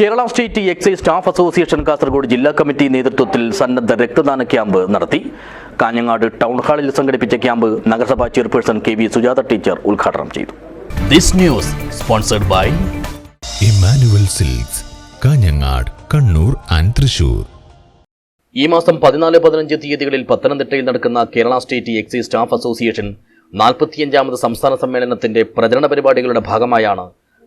Kerala state excise staff association Kasaragod ജില്ലാ committee നേതൃത്വത്തിൽ സന്നദ്ധ രക്തദാന ക്യാമ്പ് നടത്തി. കാഞ്ഞങ്ങാട് ടൗൺ ഹാളിൽ സംഘടിപ്പിച്ച ക്യാമ്പ് നഗരസഭാ chairperson K V Sujatha teacher ഉദ്ഘാടനം ചെയ്തു. This news sponsored by Emmanuel Silks Kanhangad Kannur and Thrissur. ഈ മാസം പതിനാല് പതിനഞ്ച് തീയതികളിൽ പത്തനംതിട്ടയിൽ നടക്കുന്ന Kerala state excise staff association നാൽപ്പത്തിയഞ്ചാമത് സംസ്ഥാന സമ്മേളനത്തിന്റെ പ്രചരണ പരിപാടികളുടെ ഭാഗമായാണ്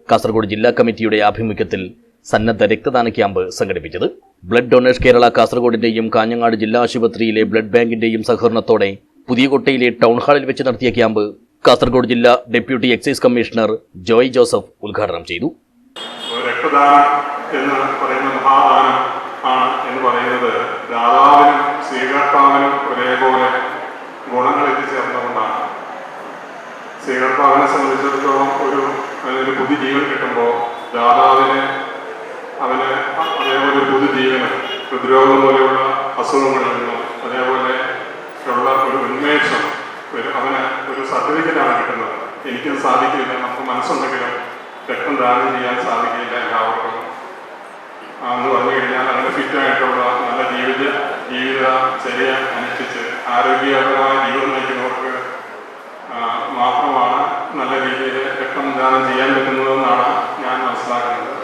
കാസർഗോഡ് ജില്ലാ കമ്മിറ്റിയുടെ ആഭിമുഖ്യത്തിൽ സന്നദ്ധ രക്തദാന ക്യാമ്പ് സംഘടിപ്പിച്ചത്. ബ്ലഡ് ഡൊണേഴ്സ് കേരള കാസർഗോഡിന്റെയും കാഞ്ഞങ്ങാട് ജില്ലാ ആശുപത്രിയിലെ ബ്ലഡ് ബാങ്കിന്റെയും സഹകരണത്തോടെ പുതിയകോട്ടയിലെ ടൗൺ ഹാളിൽ വെച്ച് നടത്തിയ ക്യാമ്പ് കാസർഗോഡ് ജില്ലാ deputy excise commissioner Joy Joseph ഉദ്ഘാടനം ചെയ്തു. രക്തദാനം എന്ന് പറയുന്ന മഹാദാനം ആണ് എന്ന് പറയുന്നത്. ഒരേപോലെ ഗുണങ്ങൾ സംബന്ധിച്ചിടത്തോളം ഒരു ഒരു ജീവൻ കിട്ടുമ്പോൾ ദാതാവിന് അവന് അതേപോലെ ഒരു പുതുജീവന് ഹൃദ്രോഗം പോലെയുള്ള അസുഖങ്ങളിൽ നിന്നും അതേപോലെ ഉള്ള ഒരു ഉന്മേഷം ഒരു അവന് ഒരു സർട്ടിഫിക്കറ്റാണ് കിട്ടുന്നത്. എനിക്കും സാധിക്കില്ല നമുക്ക് മനസ്സുണ്ടെങ്കിലും രക്തം ദാനം ചെയ്യാൻ സാധിക്കില്ല എല്ലാവർക്കും. അന്ന് പറഞ്ഞു കഴിഞ്ഞാൽ നല്ല ഫിറ്റായിട്ടുള്ള നല്ല ജീവിത ജീവിത ചര്യ അനുഷ്ഠിച്ച് ആരോഗ്യപരമായ ജീവിതം നയിക്കുന്നവർക്ക് മാത്രമാണ് നല്ല രീതിയിൽ രക്തം ദാനം ചെയ്യാൻ പറ്റുന്നതെന്നാണ് ഞാൻ മനസ്സിലാക്കുന്നത്.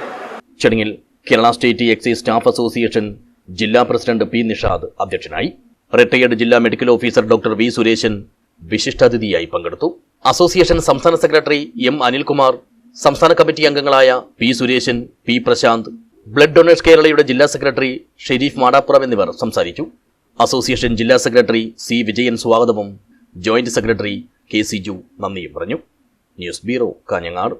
ചടങ്ങിൽ Kerala state excise staff association ജില്ലാ പ്രസിഡന്റ് പി നിഷാദ് അധ്യക്ഷനായി. റിട്ടയേർഡ് ജില്ലാ medical officer doctor V Suresan വിശിഷ്ടാതിഥിയായി പങ്കെടുത്തു. അസോസിയേഷൻ സംസ്ഥാന സെക്രട്ടറി എം അനിൽകുമാർ സംസ്ഥാന കമ്മിറ്റി അംഗങ്ങളായ P Suresan P Prashanth blood donors കേരളയുടെ ജില്ലാ സെക്രട്ടറി ഷെരീഫ് മാടാപ്പുറം എന്നിവർ സംസാരിച്ചു. അസോസിയേഷൻ ജില്ലാ സെക്രട്ടറി സി വിജയൻ സ്വാഗതവും ജോയിന്റ് സെക്രട്ടറി കെ സി ജു നന്ദിയും പറഞ്ഞു. News bureau Kanhangad.